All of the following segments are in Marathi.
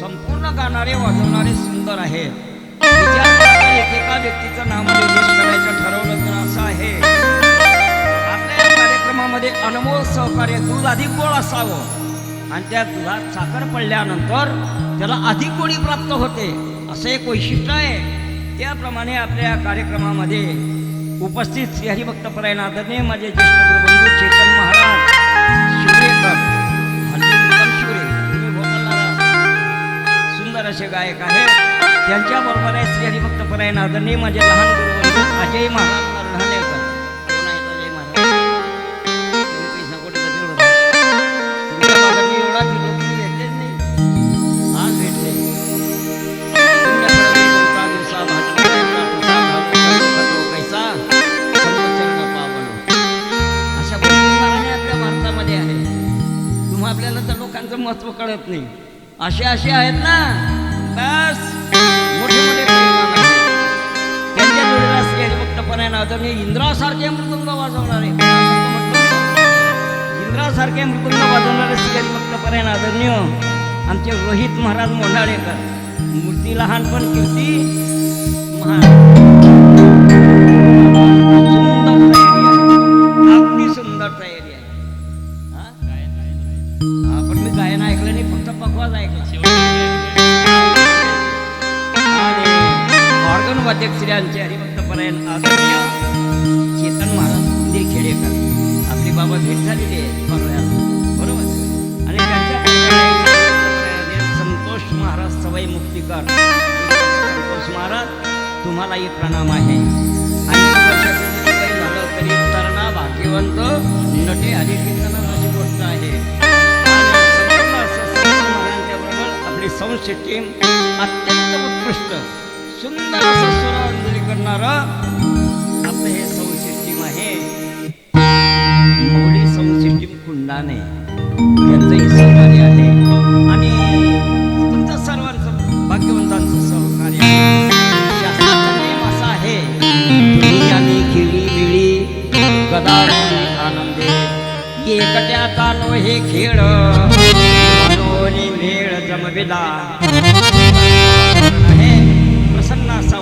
संपूर्ण गाणारे वाजवणारे सुंदर आहेत. विचार एकेका व्यक्तीचं नाम करायचं ठरवलं तर असं आहे. आपल्या या कार्यक्रमामध्ये अनमोल सहकार्य दूध अधिक गोड असावं. आणि त्या दुधात साखर पडल्यानंतर त्याला अधिक गोळी प्राप्त होते असं एक वैशिष्ट्य आहे. त्याप्रमाणे आपल्या या कार्यक्रमामध्ये उपस्थित श्री हरिभक्त परायण आदरणीय माझे ज्येष्ठ गुरुबंधू चेतन गायक आहेत त्यांच्याबरोबर आहे श्री हरिभक्त परायण आदरणीय माझे लहान गुरुबंधू अजय महाराज कर्णालेकर पैसा नाही. अशा आपल्या आपल्याला तर लोकांचं महत्त्व कळत नाही. असे असे आहेत ना. बस मोठे मोठे पैलवान आहेत. त्यांच्या जोडीला स्त्री हरिभक्तपणाने आदरणीय इंद्रासारखे मृदुंग वाजवणार. आहे इंद्रासारखे मृदुंग वाजवणारे श्री हरिभक्तपणाने आदरणीय आमचे रोहित महाराज मोंढाळेकर. मूर्ती लहान पण कीर्ती महान. सुंदर अगदी सुंदर तयारी. आहे अध्यक्ष वाद्यक श्रीयांचे हरिभक्त परायण आदरणीय चेतन महाराज मंदिर खेडेकर. आपली बाबा भेट झालेली आहे बरोबर? आणि त्यांच्या संतोष महाराज सवय मुक्तीकर. संतोष महाराज तुम्हालाही प्रणाम आहे. ऐंशी भाग्यवंत नटे आली कीर्तनाची गोष्ट आहे. आपली संस्थेची अत्यंत उत्कृष्ट. सुंदर असं स्वरांजली करणार आपलं हे संसिस्टीम आहे. मौली संसिस्टीम कुंडाने यांचंही सहकार्य आहे. आणि तुमचं सर्वांचं भाग्यवंतांचं सहकार्य शास्त्राचा असा आहे तुम्ही आम्ही खेळी मिळी गदा आनंदे एकट्याचा नो हे खेळ मनोनी मेळ जमविला.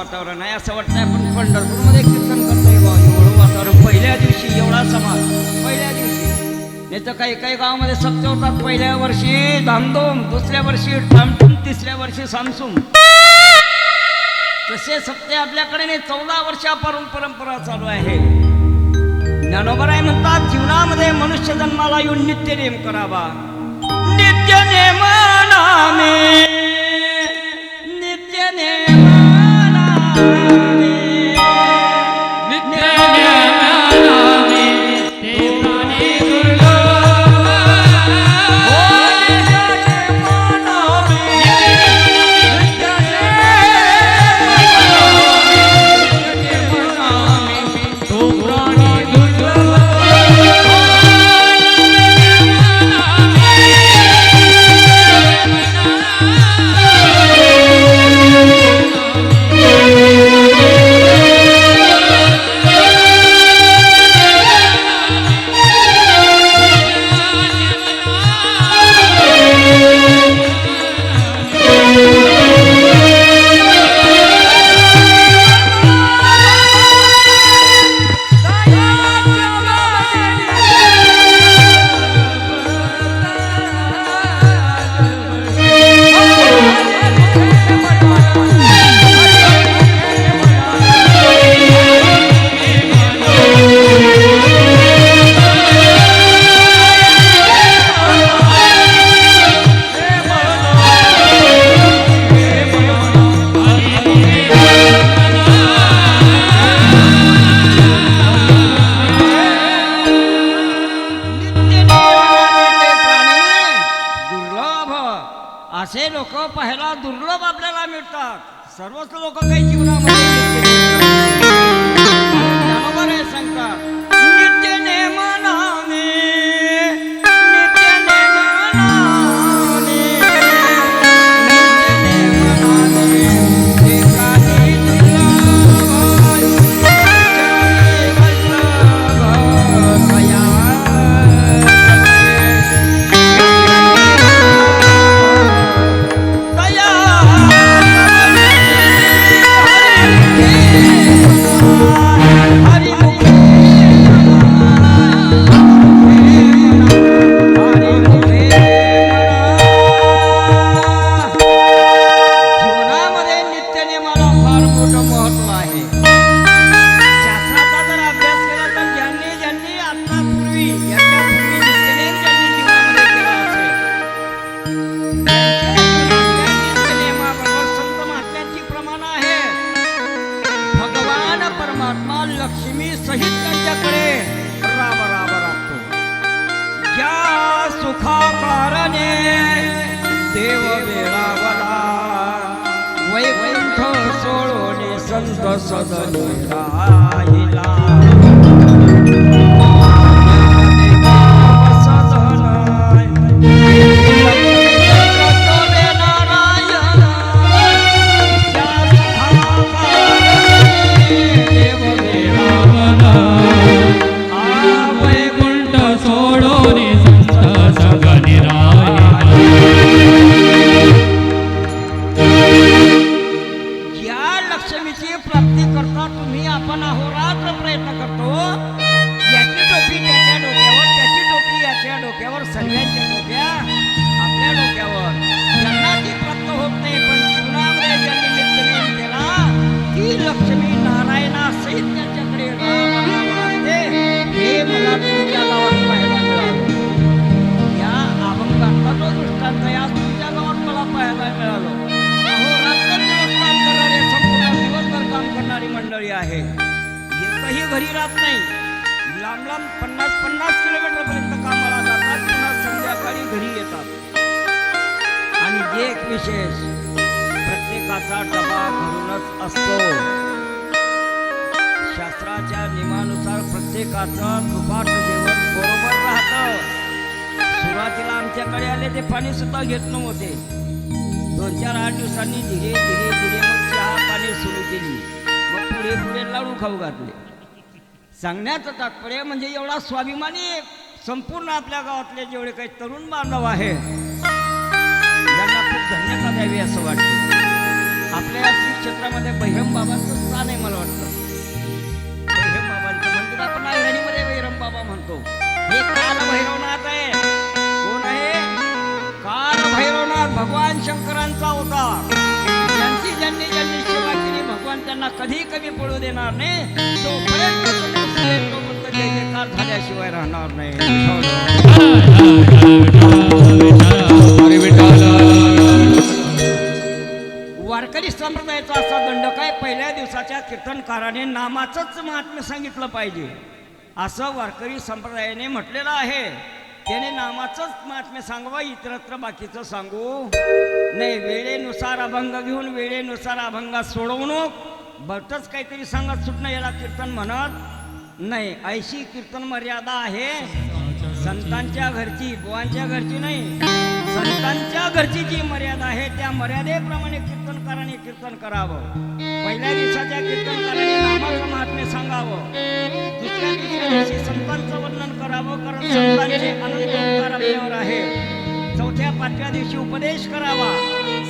वातावरण आहे असं वाटतंय. आपण पंढरपूरमध्ये कीर्तन करतोय बा. एवढं वातावरण. पहिल्या दिवशी एवढा समाज. पहिल्या दिवशी. नाही तर काही काही गावामध्ये सत्य होतात. पहिल्या वर्षी धामधूम दुसऱ्या वर्षी ठामठूम तिसऱ्या वर्षी सामसूम. तसे सप्ते आपल्याकडे नाही. चौदा वर्षापासून परंपरा चालू आहे. ज्ञानोबराय म्हणतात जीवनामध्ये मनुष्य जन्माला येऊन नित्य नेम करावा. नित्य नेम नामे. नित्य नेम సర్వస్వం लक्ष्मीची प्राप्ती करता तुम्ही आपण अहोरात्र प्रयत्न करतो. याची टोपी त्याच्या डोक्यावर त्याची टोपी याच्या डोक्यावर सर्वांच्या डोक्या आपल्या डोक्यावर. त्यांना ती प्राप्त होत नाही पण जीवनामध्ये ज्या निमित्ताने केला ती लक्ष्मी नारायणा सहित त्यांच्याकडे हे मला तुमच्या गावात नियमानुसार प्रत्येकाचं दुपारचं जेवण बरोबर राहतं. सुरुवातीला आमच्याकडे आले ते पाणी सुद्धा घेत नव्हते. दोन चार आठ दिवसांनी धीरे धीरे धीरे मग चहा पाणी सुरू केली. मग पुढे पुढे लाडू खाऊ घातले. सांगण्याचं तात्पर्य म्हणजे एवढा स्वाभिमानी संपूर्ण आपल्या गावातले जेवढे काही तरुण बांधव आहे त्यांना खूप धन्यता द्यावी असं वाटतं. आपल्या या श्री क्षेत्रामध्ये बहिरम बाबांचं स्थान आहे मला वाटतं. बाबांचं मंदिर आपण ऐरणीमध्ये बहिरम बाबा म्हणतो. हे काल भैरवनाथ आहे. कोण आहे? काल भैरवनाथ भगवान शंकरांचा अवतार. ज्यांची ज्यांनी ज्यांनी सेवा केली भगवान त्यांना कधी कमी पडू देणार नाही. तोपर्यंत तुम्ही झाल्याशिवाय राहणार नाही. दिवसाच्या नामाचंच महात्म्य सांगितलं पाहिजे. असं वारकरी संप्रदायाने म्हटलेलं आहे. त्याने नामाचंच महात्म्य सांगवा इतरत्र बाकीचं सांगू नाही. वेळेनुसार अभंग घेऊन वेळेनुसार अभंगात सोडवणूक बरतच काहीतरी सांगत सुटणं याला कीर्तन म्हणत नाही. ऐशी कीर्तन मर्यादा आहे. संतांच्या घरची बुवांच्या घरची नाही. संतांच्या घरची जी मर्यादा आहे त्या मर्यादेप्रमाणे कीर्तनकाराने कीर्तन करावं. पहिल्या दिवसाच्या कीर्तनकाराने नामाचं महात्म्य सांगावं. दुसऱ्या दुसऱ्या दिवशी संतांचं वर्णन करावं कारण संतांचे अनंत उपकार आपल्यावर आहे. चौथ्या पाचव्या दिवशी उपदेश करावा.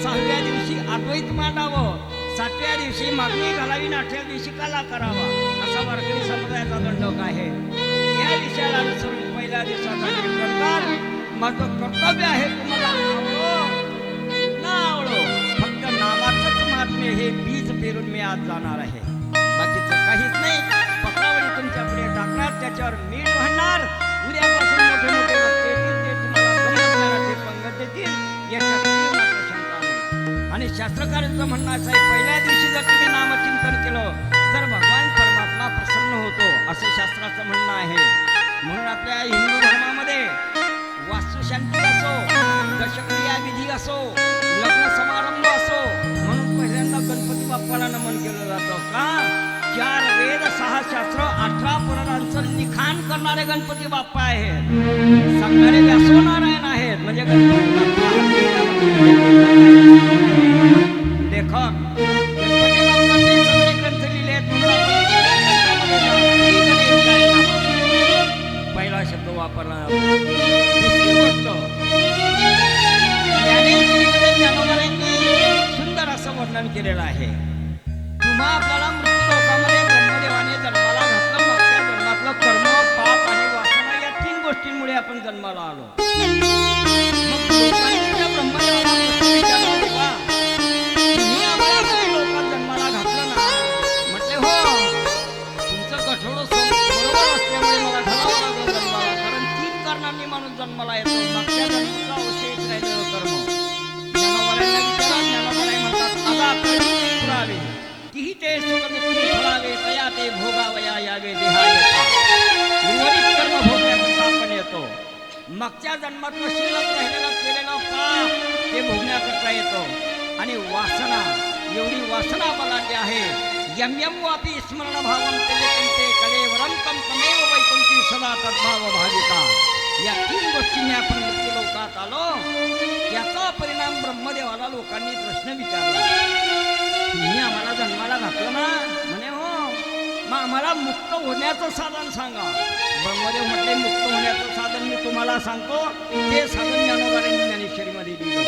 सहाव्या दिवशी अद्वैत मांडावं. सातव्या दिवशी मागणी घालावी. आणि आठव्या दिवशी कला करावा. असा वारकरी संप्रदायाचा दंडक आहे. या विषयाला अनुसरून पहिल्या दिवसाचा कीर्तनकार माझं कर्तव्य आहे तुम्हाला आवडो. ना आवडो फक्त नावाचंच महात्म्य हे बी पेरून मी आज जाणार आहे. बाकीचं काहीच नाही. पत्रावळी तुमच्यापुढे टाकणार त्याच्यावर मीठ म्हणणार उद्यापासून मोठे मोठे वक्ते ते तुम्हाला पंगत देतील. याच्यात शंका नाही. आणि शास्त्रकारांचं म्हणणं असं आहे पहिल्या दिवशी जर तुम्ही नामचिंतन केलं तर भगवान परमात्मा प्रसन्न होतो असं शास्त्राचं म्हणणं आहे. म्हणून आपल्या हिंदू धर्मामध्ये वास्तुशांती असो दशक्रिया विधी असो लग्न समारंभ असो बाप्पाला नमन केलं जातं का? चार वेद सहा शास्त्र अठरा पुराणांचं लिखाण करणारे गणपती बाप्पा आहेत. सांगणारे व्यासोनारायण आहेत. म्हणजे गणपती लेखक गणपती बाप्पांनी पहिला शब्द वापरला दुसरी गोष्ट वर्णन केलेलं आहे. तुम्हा आपल्याला मृत्यू लोकामध्ये ब्रह्मदेवाने जन्माला घातलं मागच्या जन्मातलं कर्म पाप आणि वासना या तीन गोष्टींमुळे आपण जन्माला आलो. मग ब्रह्मदेवाला मागच्या जन्मातलं शिल्लक राहिलेलं केलेलं पाप ते भोगण्याकरता येतं आणि वासना एवढी वासना बलाढ्य आहे. यम यम वापी स्मरण भावम तेजकंते कलेवरम तम मला मुक्त होण्याचं साधन सांगा. ब्रह्मदेव म्हटले मुक्त होण्याचं साधन मी तुम्हाला सांगतो. ते साधन ज्ञानोबारांनी ज्ञानेश्वरीमध्ये दिलं.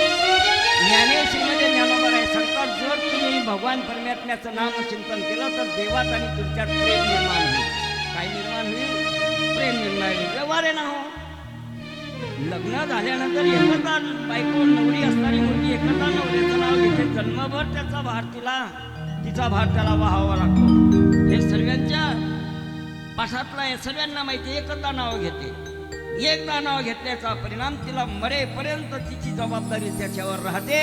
ज्ञानेश्वरीमध्ये ज्ञानोबाराय सांगतात जर तुम्ही भगवान परमात्म्याचं नाम चिंतन केलं तर देवात आणि तुमच्यात प्रेम निर्माण होईल. काय निर्माण होईल? प्रेम निर्माण होईल. व्यवहार आहे ना हो. लग्न झाल्यानंतर एकदा बायको नवरी असणारी मुलगी एकदा नवऱ्याचं नाव घेते जन्मभर त्याचा भार तिला. तिचा भार त्याला वाहावा लागतो. हे सर्वांच्या पाठातला आहे सर्वांना माहिती एकदा नाव घेते. एकदा नाव घेतल्याचा परिणाम तिला मरेपर्यंत तिची जबाबदारी त्याच्यावर राहते.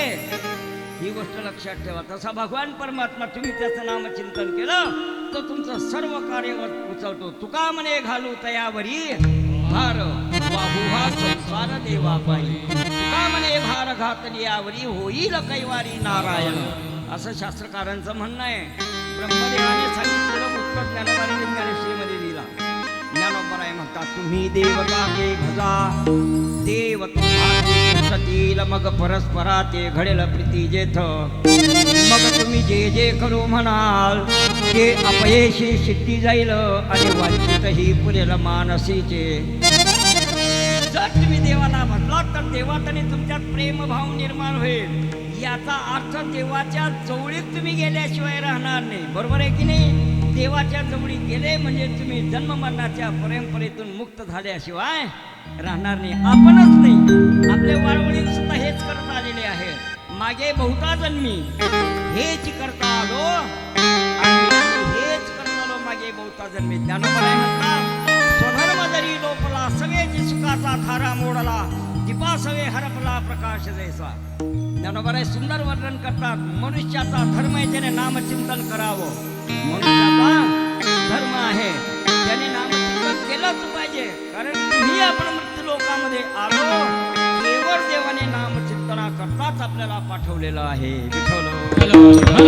ही गोष्ट लक्षात ठेवा. तसा भगवान परमात्मा तुम्ही त्याचं नामचिंतन केलं तर तुमचं सर्व कार्य उचलतो. तुका म्हणे घालू तयावरी. भार बाहू संसार देवा पायी. तुका म्हणे भार घातली यावरी होईल कैवारी नारायण. असं शास्त्रकारांचं म्हणणं आहे. ब्रह्मदेवाने सांगितलेलं उत्तर ज्ञानोबाने ज्ञानेश्वरीमध्ये दिला. ज्ञानोबराय म्हणतात तुम्ही देवता के भजा देव तुम्हा सतील मग परस्परा ते घडेल प्रीती जेथ. मग तुम्ही जे जे करू म्हणाल ते अपयशी सिद्धी जाईल आणि वांछितही पुरेल मानसीचे. जर तुम्ही देवाला म्हटलात तर देवा तुमच्यात प्रेमभाव निर्माण होईल. याचा अर्थ देवाच्या जवळीत तुम्ही गेल्याशिवाय राहणार नाही. बरोबर आहे की नाही? देवाच्या जवळी गेले म्हणजे तुम्ही जन्म मरणाच्या परंपरेतून मुक्त झाल्याशिवाय राहणार नाही. आपणच नाही. आपले वाळवळी सुद्धा हेच करत आलेले आहे. मागे बहुता जन्मी. हेच करता आलो हेच करत आलो मागे बहुता जन्मी. ज्ञानोबा म्हणतात स्वधर्म जरी लोपला सवेची सुखाचा थारा मोडला दीपा सवे हरपला प्रकाश जैसा. ज्ञानोबा सुंदर वर्णन करतात मनुष्याचा धर्म आहे त्याने नामचिंतन करावं मनुष्याचा धर्म आहे त्याने नामचिंतन केलंच पाहिजे कारण तुम्ही आपण मृत्यू लोकांमध्ये आलो केवळ देवाने नामचिंतना करताच आपल्याला पाठवलेलं आहे विठ्ठल